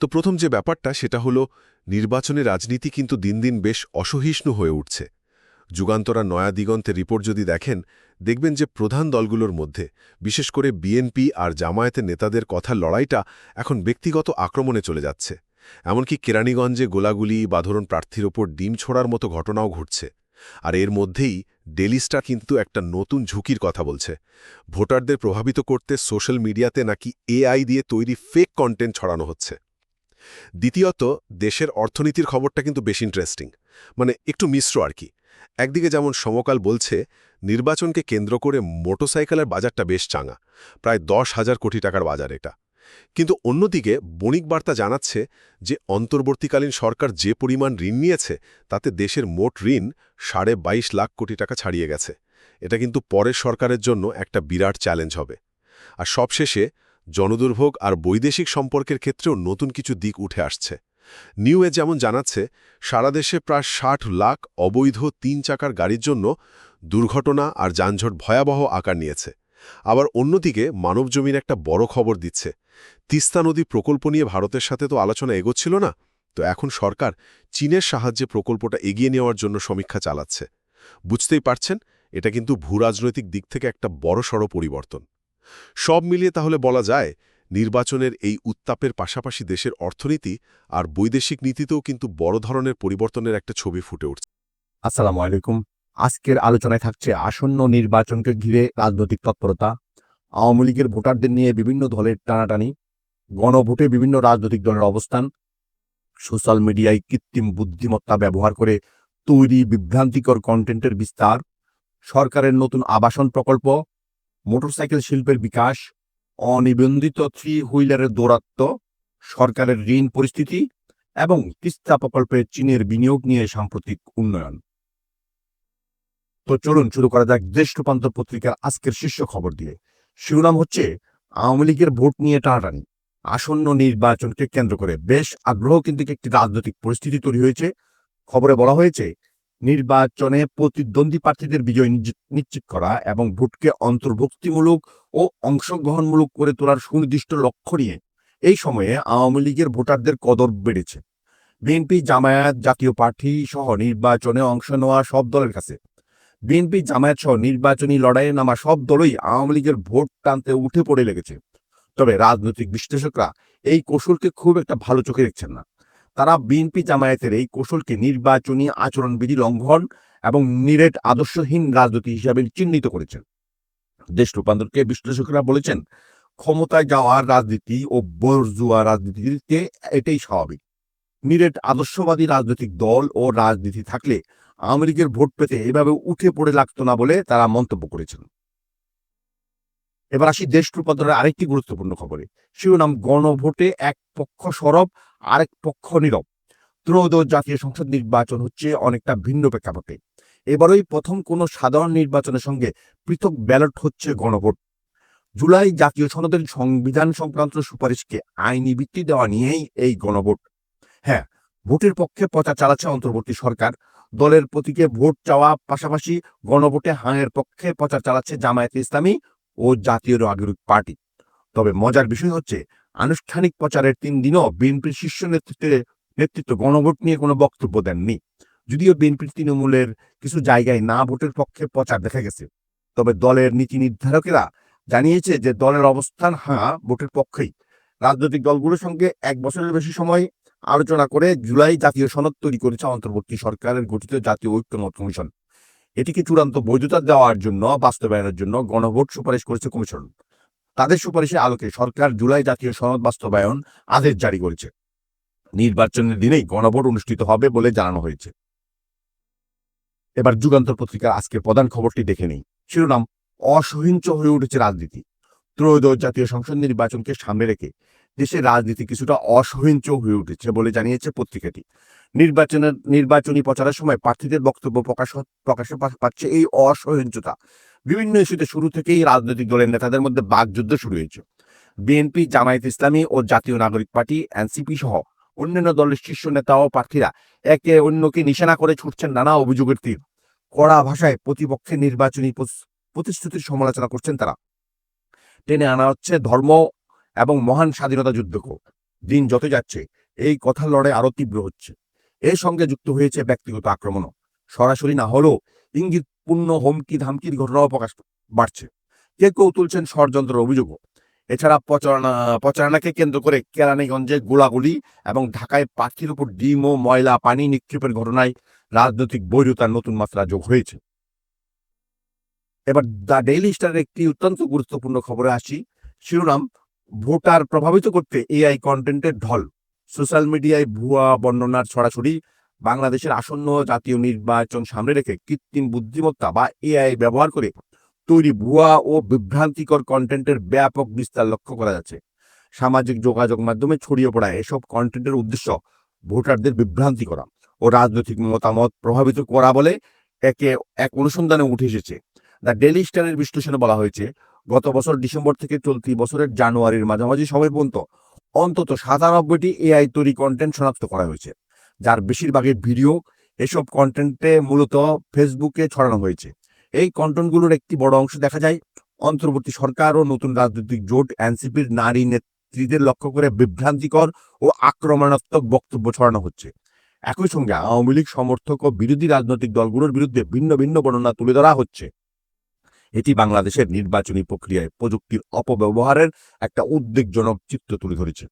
তো প্রথম যে ব্যাপারটা, সেটা হলো, নির্বাচনী রাজনীতি কিন্তু দিন দিন বেশ অসহিষ্ণু হয়ে উঠছে। যুগান্তরা নয়া দিগন্তে রিপোর্ট যদি দেখেন, দেখবেন যে প্রধান দলগুলোর মধ্যে, বিশেষ করে বিএনপি আর জামায়াতের নেতাদের কথা লড়াইটা এখন ব্যক্তিগত আক্রমণে চলে যাচ্ছে। এমনকি কেরানীগঞ্জে গোলাগুলি বা ধরুন প্রার্থীর ওপর ডিম ছোড়ার মতো ঘটনাও ঘটছে। আর এর মধ্যেই ডেলি স্টার কিন্তু একটা নতুন ঝুঁকির কথা বলছে। ভোটারদের প্রভাবিত করতে সোশ্যাল মিডিয়াতে নাকি এআই দিয়ে তৈরি ফেক কন্টেন্ট ছড়ানো হচ্ছে। দ্বিতীয়ত, দেশের অর্থনীতির খবরটা কিন্তু বেশ ইন্টারেস্টিং মানে একটু মিশ্র আর কি। একদিকে যেমন সমকাল বলছে, নির্বাচনকে কেন্দ্র করে মোটরসাইকেলের বাজারটা বেশ চাঙা, প্রায় দশ হাজার কোটি টাকার বাজার এটা। কিন্তু অন্যদিকে বণিক বার্তা জানাচ্ছে যে, অন্তর্বর্তীকালীন সরকার যে পরিমাণ ঋণ নিয়েছে, তাতে দেশের মোট ঋণ সাড়ে বাইশ লাখ কোটি টাকা ছাড়িয়ে গেছে। এটা কিন্তু পরের সরকারের জন্য একটা বিরাট চ্যালেঞ্জ হবে। আর সবশেষে জনদুর্ভোগ আর বৈদেশিক সম্পর্কের ক্ষেত্রেও নতুন কিছু দিক উঠে আসছে। নিউ এ যেমন জানাচ্ছে, সারা দেশে প্রায় ষাট লাখ অবৈধ তিন চাকার গাড়ির জন্য দুর্ঘটনা আর যানজট ভয়াবহ আকার নিয়েছে। আবার অন্যদিকে মানবজমিন একটা বড় খবর দিচ্ছে, তিস্তা নদী প্রকল্প নিয়ে ভারতের সাথে তো আলোচনা এগোচ্ছিল না, তো এখন সরকার চীনের সাহায্যে প্রকল্পটা এগিয়ে নেওয়ার জন্য সমীক্ষা চালাচ্ছে। বুঝতেই পারছেন, এটা কিন্তু ভূরাজনৈতিক দিক থেকে একটা বড়সড় পরিবর্তন। সব মিলিয়ে তাহলে বলা যায়, নির্বাচনের এই উত্তাপের পাশাপাশি দেশের অর্থনীতি আর বৈদেশিক নীতিতেও কিন্তু বড় ধরনের পরিবর্তনের একটা ছবি ফুটে উঠছে। আসসালামু আলাইকুম। আজকের আলোচনায় থাকছে আসন্ন নির্বাচনকে ঘিরে রাজনৈতিক তৎপরতা, আওয়ামী লীগের ভোটারদের নিয়ে বিভিন্ন দলের টানাটানি, গণভোটে বিভিন্ন রাজনৈতিক দলের অবস্থান, সোশ্যাল মিডিয়ায় কৃত্রিম বুদ্ধিমত্তা ব্যবহার করে তৈরি বিভ্রান্তিকর কন্টেন্টের বিস্তার, সরকারের নতুন আবাসন প্রকল্প মোটরসাইকেল শিল্পের বিকাশ, অনিবন্ধিত থ্রি হুইলারের দৌরাত্ম সরকারের ঋণ পরিস্থিতি এবং তিস্তা প্রকল্পে চীনের বিনিয়োগ নিয়ে সাম্প্রতিক উন্নয়ন। তো চলুন শুরু করা যাক দেশ রূপান্তর পত্রিকার আজকের শীর্ষ খবর দিয়ে। শিরোনাম হচ্ছে, আওয়ামী লীগের ভোট নিয়ে টানাটানি। আসন্ন নির্বাচনকে কেন্দ্র করে বেশ আগ্রহ কিন্তু একটি রাজনৈতিক পরিস্থিতি তৈরি হয়েছে। খবরে বলা হয়েছে নির্বাচনে প্রতিদ্বন্দ্বী প্রার্থীদের বিজয় নিশ্চিত- করা এবং ভোটকে অন্তর্ভুক্তিমূলক ও অংশগ্রহণমূলক করে তোলার সুনির্দিষ্ট লক্ষ্য নিয়ে এই সময়ে আওয়ামী লীগের ভোটারদের কদর বেড়েছে। বিএনপি জামায়াত জাতীয় পার্টি সহ নির্বাচনে অংশ নেওয়া সব দলের কাছে। বিএনপি জামায়াত সহ নির্বাচনী লড়াইয়ে নামা সব দলই আওয়ামী লীগের ভোট টানতে উঠে পড়ে লেগেছে। তবে রাজনৈতিক বিশ্লেষকরা এই কৌশলকে খুব একটা ভালো চোখে দেখছেন না। তারা বিএনপি জামায়াতের এই কৌশলকে নির্বাচনী আচরণবিধি লঙ্ঘন এবং নিরেট আদর্শহীন রাজনীতি হিসাবে চিহ্নিত করেছেন। দেশ রূপান্তরকে বিশ্লেষকরা বলেছেন, ক্ষমতায় যাওয়ার রাজনীতি ও বর্জুয়া রাজনীতিতে এটাই স্বাভাবিক। নিরেট আদর্শবাদী রাজনৈতিক দল ও রাজনীতি থাকলে লীগের ভোট পেতে এভাবে উঠে পড়ে লাগতো না বলে তারা মন্তব্য করেছেন। এবার আসি দেশ রূপান্তরের আরেকটি গুরুত্বপূর্ণ খবরে। শিরোনাম, গণভোটে এক পক্ষ সরব, আরেক পক্ষ নীরব। ত্রয়োদশ জাতীয় সংসদ নির্বাচন হচ্ছে অনেকটা ভিন্ন প্রেক্ষাপটে। এবারই প্রথম কোনো সাধারণ নির্বাচনের সঙ্গে পৃথক ব্যালট হচ্ছে গণভোট। জুলাই জাতীয় সনদের সংবিধান সংক্রান্ত সুপারিশকে আইনি ভিত্তি দেওয়া নিয়েই এই গণভোট। হ্যাঁ ভোটের পক্ষে প্রচার চালাচ্ছে অন্তর্বর্তী সরকার। দলের প্রতীকে ভোট চাওয়া পাশাপাশি গণভোটে হাঙের পক্ষে প্রচার চালাচ্ছে জামায়াতে ইসলামী ও জাতীয় নাগরিক পার্টি। তবে মজার বিষয় হচ্ছে, আনুষ্ঠানিক প্রচারের তিন দিনও বিএনপির শীর্ষ নেতৃত্বে, নেতৃত্ব গণভোট নিয়ে কোনো বক্তব্য দেননি। যদিও বিএনপির তৃণমূলের কিছু জায়গায় না ভোটের পক্ষে প্রচার দেখা গেছে। তবে দলের নীতি নির্ধারকেরা জানিয়েছে যে দলের অবস্থান হ্যাঁ ভোটের পক্ষেই। রাজনৈতিক দলগুলোর সঙ্গে এক বছরের বেশি সময় আলোচনা করে জুলাই জাতীয় সনদ তৈরি করেছে অন্তর্বর্তী সরকারের গঠিত জাতীয় ঐক্যমত কমিশন। এটিকে চূড়ান্ত বৈধতা দেওয়ার জন্য, বাস্তবায়নের জন্য গণভোট সুপারিশ করেছে কমিশন। তাদের সুপারিশের আলোকে সরকার জুলাই জাতীয় সনদ বাস্তবায়ন আদেশ জারি করেছে। নির্বাচনের দিনেই গণভোট অনুষ্ঠিত হবে বলে জানানো হয়েছে। এবার যুগান্তর পত্রিকার আজকের প্রধান খবরটি দেখে নেই। শিরোনাম, অসহিংস হয়ে উঠেছে রাজনীতি। ত্রয়োদশ জাতীয় সংসদ নির্বাচনকে সামনে রেখে দেশের রাজনীতি কিছুটা অসহিঞ্চ হয়ে উঠেছে বলে জানিয়েছে পত্রিকাটি। নির্বাচনের নির্বাচনী প্রচারের সময় প্রার্থীদের বক্তব্য প্রকাশ প্রকাশে পাচ্ছে এই অসহিংসতা বিভিন্ন ইস্যুতে শুরু থেকেই রাজনৈতিক দলের নেতাদের মধ্যে বাকযুদ্ধ শুরু হয়েছে। বিএনপি, জামায়াত ইসলামী ও জাতীয় নাগরিক পার্টি, এনসিপি সহ অন্যান্য দলের শীর্ষ নেতা ও প্রার্থীরা একে অন্যকে নিশানা করে ছুটছেন নানা অভিযোগের তীর। কড়া ভাষায় প্রতিপক্ষের নির্বাচনী প্রতিশ্রুতির সমালোচনা করছেন তারা। টেনে আনা হচ্ছে ধর্ম এবং মহান স্বাধীনতা যুদ্ধকে দিন যত যাচ্ছে, এই কথার লড়াই আরও তীব্র হচ্ছে। এর সঙ্গে যুক্ত হয়েছে ব্যক্তিগত আক্রমণও। সরাসরি না হলেও ইঙ্গিতপূর্ণ হুমকি, ধামকির ঘটনাও প্রকাশ বাড়ছে। কেউ কেউ তুলছেন ষড়যন্ত্রের অভিযোগও। এছাড়া প্রচারণা, প্রচারণাকে কেন্দ্র করে কেরানীগঞ্জে গোলাগুলি এবং ঢাকায় পাখির উপর ডিম ও ময়লা, পানি নিক্ষেপের ঘটনায় রাজনৈতিক বৈরতার নতুন মাত্রা যোগ হয়েছে। এবার দ্য ডেইলি স্টারের একটি অত্যন্ত গুরুত্বপূর্ণ খবরে আসি। শিরোনাম ভোটার প্রভাবিত করতে এআই কন্টেন্টের ঢল। সোশ্যাল মিডিয়ায় ভুয়া বর্ণনার ছড়াছড়ি বাংলাদেশের আসন্ন জাতীয় নির্বাচন সামনে রেখে কৃত্রিম বুদ্ধিমত্তা বা এআই ব্যবহার করে তৈরি ভুয়া ও বিভ্রান্তিকর কন্টেন্টের ব্যাপক বিস্তার লক্ষ্য করা যাচ্ছে। সামাজিক যোগাযোগ মাধ্যমে ছড়িয়ে পড়া এসব কন্টেন্টের উদ্দেশ্য ভোটারদের বিভ্রান্তি করা ও রাজনৈতিক মতামত প্রভাবিত করা বলে একে এক অনুসন্ধানে উঠে এসেছে। দ্য ডেলি স্টারের বিশ্লেষণে বলা হয়েছে গত বছর ডিসেম্বর থেকে চলতি বছরের জানুয়ারির মাঝামাঝি সময় পর্যন্ত অন্তত সাতানব্বইটি এআই তৈরি কন্টেন্ট শনাক্ত করা হয়েছে, যার বেশিরভাগের ভিডিও, এসব কন্টেন্টে মূলত ফেসবুকে ছড়ানো হয়েছে। এই কন্টেন্টগুলোর একটি বড় অংশ দেখা যায় অন্তর্বর্তী সরকার ও নতুন রাজনৈতিক জোট এনসিপির নারী নেত্রীদের লক্ষ্য করে বিভ্রান্তিকর ও আক্রমণাত্মক বক্তব্য ছড়ানো হচ্ছে। একই সঙ্গে আওয়ামী লীগ সমর্থক ও বিরোধী রাজনৈতিক দলগুলোর বিরুদ্ধে ভিন্ন ভিন্ন বর্ণনা তুলে ধরা হচ্ছে। এটি বাংলাদেশের নির্বাচনী প্রক্রিয়ায় প্রযুক্তির অপব্যবহারের একটা উদ্বেগজনক চিত্র তুলে ধরেছে।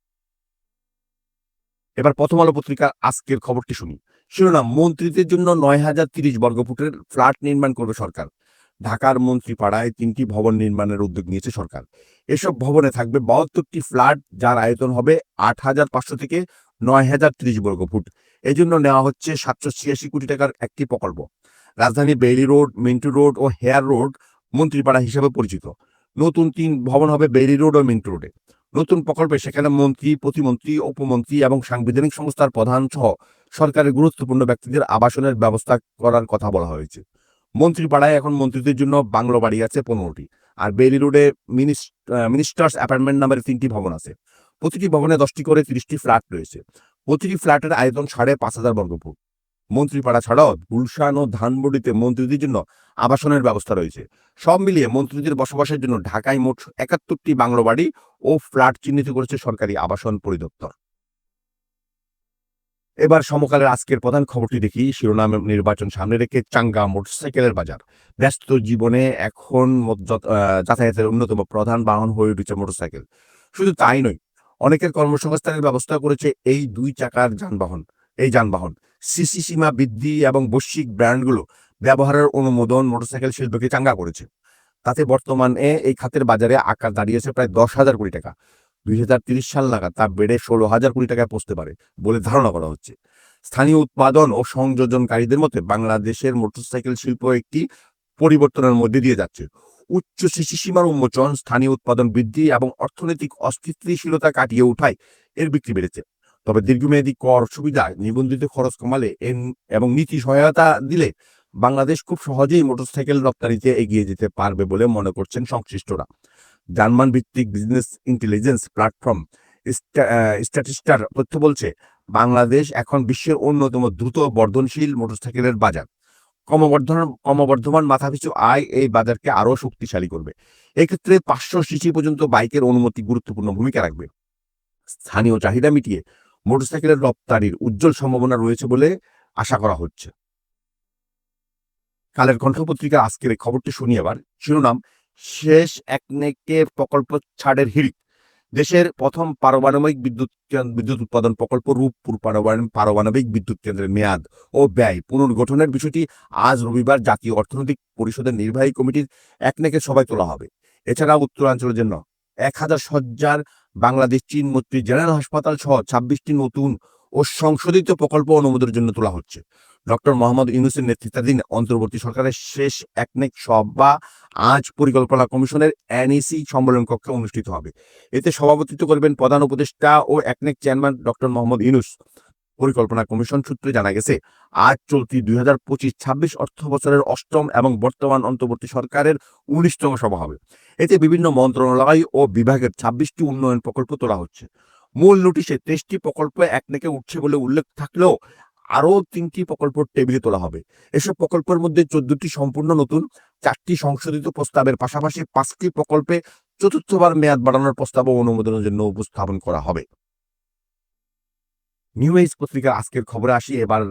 এবার প্রথম আলো পত্রিকার আজকের খবরটি শুনি। শিরোনাম, মন্ত্রীদের জন্য নয় হাজার তিরিশ বর্গফুটের ফ্ল্যাট নির্মাণ করবে সরকার। ঢাকার মন্ত্রীপাড়ায় তিনটি ভবন নির্মাণের উদ্যোগ নিয়েছে সরকার। এসব ভবনে থাকবে বাহাত্তরটি ফ্ল্যাট, যার আয়তন হবে আট হাজার পাঁচশো থেকে নয় হাজার তিরিশ বর্গফুট। এজন্য নেওয়া হচ্ছে সাতশো ছিয়াশি কোটি টাকার একটি প্রকল্প। রাজধানী বেইলি রোড, মিন্টু রোড ও হেয়ার রোড মন্ত্রীপাড়া হিসেবে পরিচিত। নতুন তিন ভবন হবে বেরি রোড ও মিন্ট রোডে। নতুন প্রকল্পে সেখানে মন্ত্রী, প্রতিমন্ত্রী, উপমন্ত্রী এবং সাংবিধানিক সংস্থার প্রধান সহ সরকারের গুরুত্বপূর্ণ ব্যক্তিদের আবাসনের ব্যবস্থা করার কথা বলা হয়েছে। মন্ত্রীপাড়ায় এখন মন্ত্রীদের জন্য বাংলো বাড়ি আছে পনেরোটি আর বেইলি রোডে মিনিস্টার্স অ্যাপার্টমেন্ট নামের তিনটি ভবন আছে। প্রতিটি ভবনে দশটি করে তিরিশটি ফ্ল্যাট রয়েছে। প্রতিটি ফ্ল্যাটের আয়তন সাড়ে পাঁচ হাজার বর্গফুট। মন্ত্রীপাড়া ছাড়াও গুলশান ও ধানবডিতে মন্ত্রীদের জন্য আবাসনের ব্যবস্থা রয়েছে। সব মিলিয়ে মন্ত্রীদের বসবাসের জন্য ঢাকায় মোট একাত্তরটি বাংলো বাড়ি ও ফ্ল্যাট চিহ্নিত করেছে সরকারি আবাসন পরিদপ্তর। এবার সমকালের আজকের প্রধান খবরটি দেখি। শিরোনাম নির্বাচন সামনে রেখে চাঙ্গা মোটরসাইকেলের বাজার। ব্যস্ত জীবনে এখন যাতায়াতের অন্যতম প্রধান বাহন হয়ে উঠেছে মোটরসাইকেল। শুধু তাই নয়, অনেকের কর্মসংস্থানের ব্যবস্থা করেছে এই দুই চাকার যানবাহন, এই যানবাহন। সিসি সীমা বৃদ্ধি এবং বৈশ্বিক ব্র্যান্ডগুলো ব্যবহারের অনুমোদন মোটরসাইকেল শিল্পকে চাঙ্গা করেছে। তাতে বর্তমানে এই খাতের বাজারে আকার দাঁড়িয়েছে প্রায় দশ হাজার কোটি টাকা। দুই হাজার তিরিশ সাল নাগাদ তা বেড়ে ষোলো হাজার কোটি টাকায় পৌঁছতে পারে বলে ধারণা করা হচ্ছে। স্থানীয় উৎপাদন ও সংযোজনকারীদের মতে বাংলাদেশের মোটরসাইকেল শিল্প একটি পরিবর্তনের মধ্যে দিয়ে যাচ্ছে। উচ্চ সীমার উন্মোচন, স্থানীয় উৎপাদন বৃদ্ধি এবং অর্থনৈতিক অস্থিতিশীলতা কাটিয়ে উঠায় এর বিক্রি বেড়েছে। তবে দীর্ঘমেয়াদী কর সুবিধা নিবন্ধিত খরচ কমালে এবং নীতি সহায়তা দিলে বাংলাদেশ খুব সহজেই মোটরসাইকেল রপ্তানিতে এগিয়ে যেতে পারবে বলে মনে করছেন সংশ্লিষ্টরা। জার্মান ভিত্তিক বিজনেস ইন্টেলিজেন্স প্ল্যাটফর্ম স্ট্যাটিস্টার তথ্য বলছে, বাংলাদেশ এখন বিশ্বের অন্যতম দ্রুত বর্ধনশীল মোটরসাইকেলের বাজার। ক্রমবর্ধমান ক্রমবর্ধমান মাথাপিছু আয় এই বাজারকে আরও শক্তিশালী করবে। এক্ষেত্রে পাঁচশো সিসি পর্যন্ত বাইকের অনুমতি গুরুত্বপূর্ণ ভূমিকা রাখবে। স্থানীয় চাহিদা মিটিয়ে মোটরসাইকেলের রপ্তানির উজ্জ্বল সম্ভাবনা রয়েছে বলে আশা করা হচ্ছে। কালের কণ্ঠ পত্রিকা আজকের এই খবরটি শুনি আবার শিরোনাম, শেষ একনেকে প্রকল্প ছাড়ের হিড়িক। দেশের প্রথম পারমাণবিক বিদ্যুৎ বিদ্যুৎ উৎপাদন প্রকল্প রূপপুর পারমাণবিক বিদ্যুৎ কেন্দ্রের মেয়াদ ও ব্যয় পুনর্গঠনের বিষয়টি আজ রবিবার জাতীয় অর্থনৈতিক পরিষদের নির্বাহী কমিটির একনেকে সভায় তোলা হবে। এছাড়া উত্তরাঞ্চলের জন্য এক হাজার সজ্জার বাংলাদেশ চীন মৈত্রী জেনারেল হাসপাতাল সহ ছাব্বিশটি নতুন ও সংশোধিত প্রকল্প অনুমোদনের জন্য তোলা হচ্ছে। ডক্টর মোহাম্মদ ইউনুসের নেতৃত্বাধীন অন্তর্বর্তী সরকারের শেষ একনেক সভা আজ পরিকল্পনা কমিশনের এনইসি সম্মেলন কক্ষে অনুষ্ঠিত হবে। এতে সভাপতিত্ব করবেন প্রধান উপদেষ্টা ও একনেক চেয়ারম্যান ডক্টর মোহাম্মদ ইউনুস। পরিকল্পনা কমিশন সূত্রে জানা গেছে, আজ চলতি দুই হাজার পঁচিশ ছাব্বিশ অর্থ বছরের অষ্টম এবং বর্তমান অন্তর্বর্তী সরকারের উনিশতম সভা হবে। এতে বিভিন্ন মন্ত্রণালয় ও বিভাগের ছাব্বিশটি উন্নয়ন প্রকল্প তোলা হচ্ছে। মূল নোটিশে তেইশটি প্রকল্প একনেকে উঠছে বলে উল্লেখ থাকলেও আরও তিনটি প্রকল্প টেবিলে তোলা হবে। এসব প্রকল্পের মধ্যে চোদ্দটি সম্পূর্ণ নতুন, চারটি সংশোধিত প্রস্তাবের পাশাপাশি পাঁচটি প্রকল্পে চতুর্থবার মেয়াদ বাড়ানোর প্রস্তাবও অনুমোদনের জন্য উপস্থাপন করা হবে। নিউ এজ পত্রিকার আজকের খবরে আসি। এবার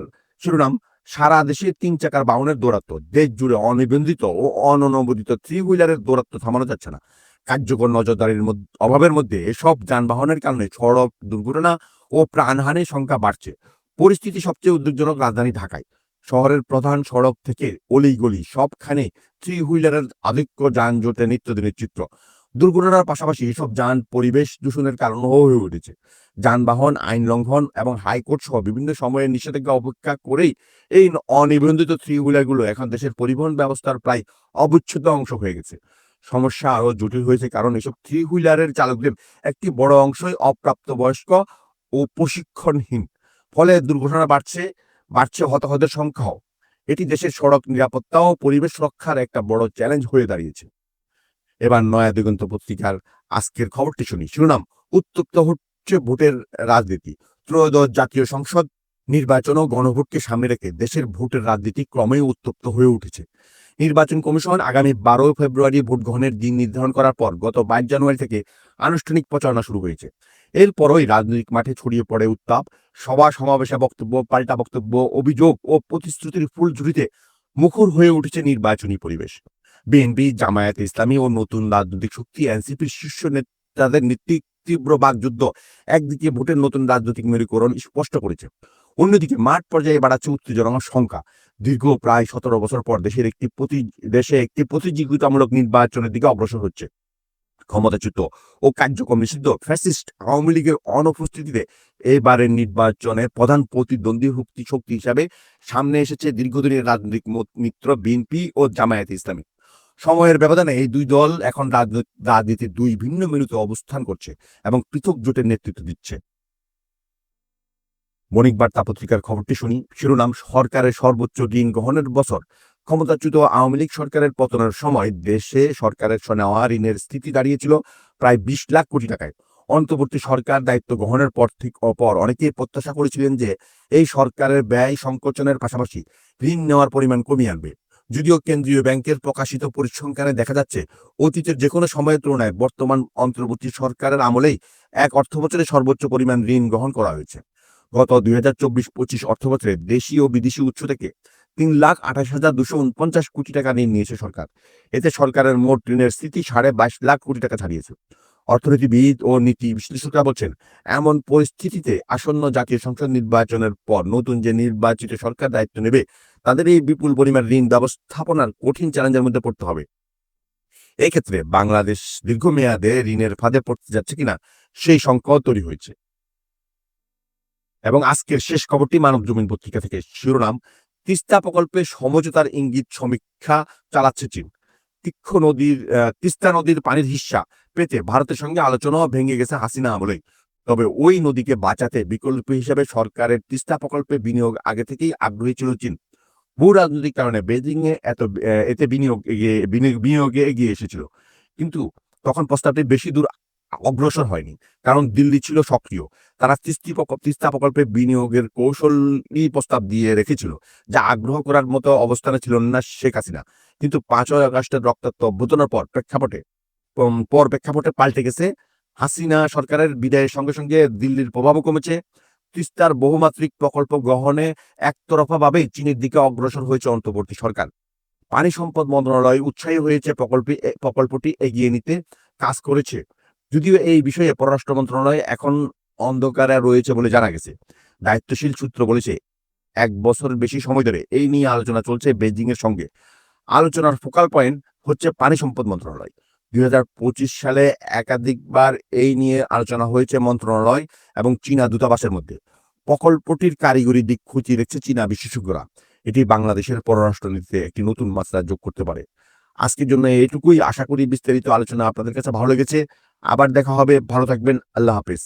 শিরোনাম, সারা দেশে তিন চাকার বাহনের দৌরাত্ম দেশ জুড়ে অনিবন্ধিত ও অননুমোদিত থ্রি হুইলারের দৌরাত্ম থামানো যাচ্ছে না। কার্যকর নজরদারির অভাবের মধ্যে এসব যানবাহনের কারণে সড়ক দুর্ঘটনা ও প্রাণহানির সংখ্যা বাড়ছে। পরিস্থিতি সবচেয়ে উদ্বেগজনক রাজধানী ঢাকায়। শহরের প্রধান সড়ক থেকে অলিগলি সবখানে থ্রি হুইলারের আধিক্য যানজটে নিত্যদিনের চিত্র। দুর্ঘটনার পাশাপাশি এসব যান পরিবেশ দূষণের কারণ হয়ে উঠেছে। যানবাহন, আইন লঙ্ঘন এবং হাইকোর্ট সহ বিভিন্ন সময়ে নিষেধাজ্ঞা অপেক্ষা করেই এই অনিবন্ধিত থ্রি হুইলারগুলো এখন দেশের পরিবহন ব্যবস্থার প্রায় অবিচ্ছেদ্য অংশ হয়ে গেছে। সমস্যা আরও জটিল হয়েছে কারণ এসব থ্রি হুইলারের চালকদের একটি বড় অংশই অপ্রাপ্তবয়স্ক ও প্রশিক্ষণহীন। ফলে দুর্ঘটনা বাড়ছে বাড়ছে হতাহতের সংখ্যাও। এটি দেশের সড়ক নিরাপত্তা ও পরিবেশ রক্ষার একটা বড় চ্যালেঞ্জ হয়ে দাঁড়িয়েছে। এবার নয়া দিগন্ত পত্রিকার আজকের খবরটি শুনি। শিরোনাম, উত্তপ্ত হচ্ছে ভোটের রাজনীতি। ত্রয়োদশ জাতীয় সংসদ নির্বাচন ও গণভোটকে সামনে রেখে দেশের ভোটের রাজনীতি ক্রমেই উত্তপ্ত হয়ে উঠেছে। নির্বাচন কমিশন আগামী বারো ফেব্রুয়ারি ভোট গ্রহণের দিন নির্ধারণ করার পর গত বাইশ জানুয়ারি থেকে আনুষ্ঠানিক প্রচারণা শুরু হয়েছে। এরপরই রাজনৈতিক মাঠে ছড়িয়ে পড়ে উত্তাপ। সভা সমাবেশে বক্তব্য, পাল্টা বক্তব্য, অভিযোগ ও প্রতিশ্রুতির ফুলঝুরিতে মুখর হয়ে উঠেছে নির্বাচনী পরিবেশ। বিএনপি জামায়াতে ইসলামী ও নতুন রাজনৈতিক শক্তি এনসিপির শীর্ষ নেতাদের নীতি তীব্র বাকযুদ্ধ। একদিকে ভোটের নতুন রাজনৈতিক মেরুকরণ স্পষ্ট করেছে। অন্যদিকে মাঠ পর্যায়ে বাড়াচ্ছে উত্তেজনার সংখ্যা। দীর্ঘ প্রায় সতেরো বছর পর দেশের একটি প্রতি দেশে একটি প্রতিযোগিতামূলক নির্বাচনের দিকে অগ্রসর হচ্ছে। ক্ষমতাচ্যুত ও কার্যক্রম নিষিদ্ধ ফ্যাসিস্ট আওয়ামী লীগের অনুপস্থিতিতে এবারের নির্বাচনের প্রধান প্রতিদ্বন্দ্বী শক্তি শক্তি হিসাবে সামনে এসেছে দীর্ঘদিনের রাজনৈতিক মিত্র বিএনপি ও জামায়াতে ইসলামী। সময়ের ব্যবধানে এই দুই দল এখন রাজনী- রাজনীতির দুই ভিন্ন মেরুতে অবস্থান করছে এবং পৃথক জোটের নেতৃত্ব দিচ্ছে। বণিক বার্তা পত্রিকার খবরটি শুনি। শিরোনাম, সরকারের সর্বোচ্চ ঋণ গ্রহণের বছর। ক্ষমতাচ্যুত আওয়ামী লীগ সরকারের পতনের সময় দেশে সরকারের নেওয়া ঋণের স্থিতি দাঁড়িয়েছিল প্রায় বিশ লাখ কোটি টাকায়। অন্তর্বর্তী সরকার দায়িত্ব গ্রহণের পর অপর অনেকেই প্রত্যাশা করেছিলেন যে এই সরকারের ব্যয় সংকোচনের পাশাপাশি ঋণ নেওয়ার পরিমাণ কমিয়ে আনবে। যদিও কেন্দ্রীয় ব্যাংকের প্রকাশিত পরিসংখ্যানে দেখা যাচ্ছে, অতীতের যে কোনো সময়ের তুলনায় বর্তমান অন্তর্বর্তী সরকারের আমলেই এক অর্থবছরে সর্বোচ্চ পরিমাণ ঋণ গ্রহণ করা হয়েছে। গত দুই হাজার চব্বিশ পঁচিশ অর্থবছরে দেশি ও বিদেশি উৎস থেকে তিন লাখ আঠাশ হাজার দুশো উনপঞ্চাশ কোটি টাকা ঋণ নিয়েছে সরকার। এতে সরকারের মোট ঋণের স্থিতি সাড়ে বাইশ লাখ কোটি টাকা ছাড়িয়েছে। অর্থনীতিবিদ ও নীতি বিশ্লেষকরা বলছেন, এমন পরিস্থিতিতে আসন্ন জাতীয় সংসদ নির্বাচনের পর নতুন যে নির্বাচিত সরকার দায়িত্ব নেবে, তাদের এই বিপুল পরিমাণ ঋণ ব্যবস্থাপনার কঠিন চ্যালেঞ্জের মধ্যে পড়তে হবে। এই ক্ষেত্রে বাংলাদেশ দীর্ঘমেয়াদে ঋণের ফাঁদে পড়তে যাচ্ছে কিনা, সেই সংকট তৈরি হয়েছে। এবং আজকের শেষ খবরটি মানব জমিন পত্রিকা থেকে শিরোনাম, তিস্তা প্রকল্পে সমঝোতার ইঙ্গিত সমীক্ষা চালাচ্ছে চীন। তীক্ষ নদীর তিস্তা নদীর পানির হিস্সা পেতে ভারতের সঙ্গে আলোচনাও ভেঙে গেছে হাসিনা আমলেই। তবে ওই নদীকে বাঁচাতে বিকল্প হিসেবে সরকারের তিস্তা প্রকল্পে বিনিয়োগ আগে থেকেই আগ্রহী ছিল চীন। ভূ রাজনৈতিক কারণে বেজিং এ, এত এতে বিনিয়োগ- বিনিয়োগে এগিয়ে এসেছিল। কিন্তু তখন প্রস্তাবটি বেশি দূর অগ্রসর হয়নি। কারণ দিল্লি ছিল সক্রিয়। তারা তিস্তি তিস্তা প্রকল্পে বিনিয়োগের কৌশলী প্রস্তাব দিয়ে রেখেছিল, যা আগ্রহ করার মতো অবস্থানে ছিল না শেখ হাসিনা। কিন্তু পাঁচই আগস্টের রক্তাক্ত অভ্যুত্থানের পর প্রেক্ষাপটে পর প্রেক্ষাপটে পাল্টে গেছে। হাসিনা সরকারের বিদায়ের সঙ্গে সঙ্গে দিল্লির প্রভাবও কমেছে। তিস্তার বহুমাত্রিক প্রকল্প গ্রহণে একতরফাভাবেই চীনের দিকে অগ্রসর হয়েছে অন্তর্বর্তী সরকার। পানি সম্পদ মন্ত্রণালয় উৎসাহী হয়েছে প্রকল্পে প্রকল্পটি এগিয়ে নিতে কাজ করেছে। যদিও এই বিষয়ে পররাষ্ট্র মন্ত্রণালয় এখন অন্ধকারে রয়েছে বলে জানা গেছে। দায়িত্বশীল সূত্র বলেছে, এক বছর বেশি সময় ধরে এই নিয়ে আলোচনা চলছে বেজিং এর সঙ্গে। আলোচনার ফোকাল পয়েন্ট হচ্ছে পানি সম্পদ মন্ত্রণালয়। দুই হাজার পঁচিশ সালে একাধিকবার এই নিয়ে আলোচনা হয়েছে মন্ত্রণালয় এবং চীনা দূতাবাসের মধ্যে। প্রকল্পটির কারিগরি দিক খুঁজিয়ে রেখেছে চীনা বিশেষজ্ঞরা। এটি বাংলাদেশের পররাষ্ট্রনীতিতে একটি নতুন মাত্রা যোগ করতে পারে। আজকের জন্য এইটুকুই। আশা করি বিস্তারিত আলোচনা আপনাদের কাছে ভালো লেগেছে। আবার দেখা হবে। ভালো থাকবেন। আল্লাহ হাফেজ।